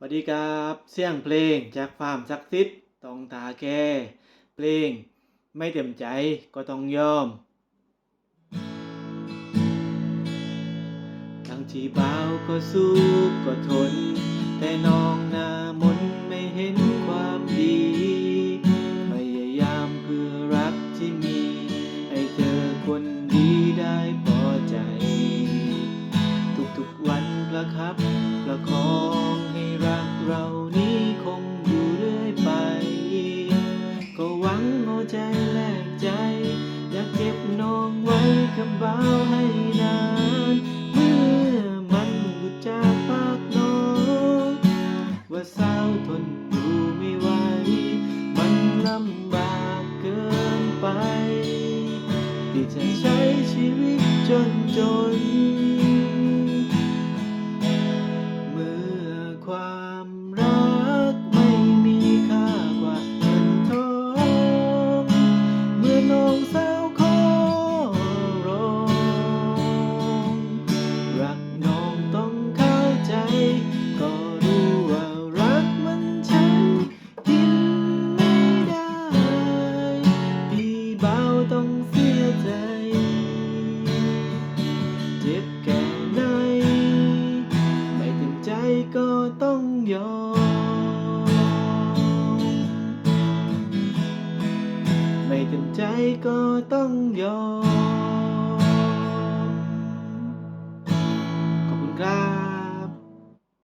สวัสดีครับเสียงเพลงจากฟาร์มศักดิ์สิทธิ์ต้องตาแค่เพลงไม่เต็มใจก็ต้องยอม ทั้งที่เบาก็สู้ก็ทน แต่น้องหน้ามนไม่เห็นความดี พยายามเพื่อรักที่มี ให้เธอคนดีได้พอใจ ทุกๆวันประครับประคอง คำบ่าวให้นาน เมื่อมันหลุดจากปากน้อง ว่าสาวทนอยู่ไม่ไหว มันลำบากเกินไป ที่จะใช้ชีวิตจนจน จ็บแค่ไหน ไม่เต็มใจก็ต้องยอม ไม่เต็มใจก็ต้องยอม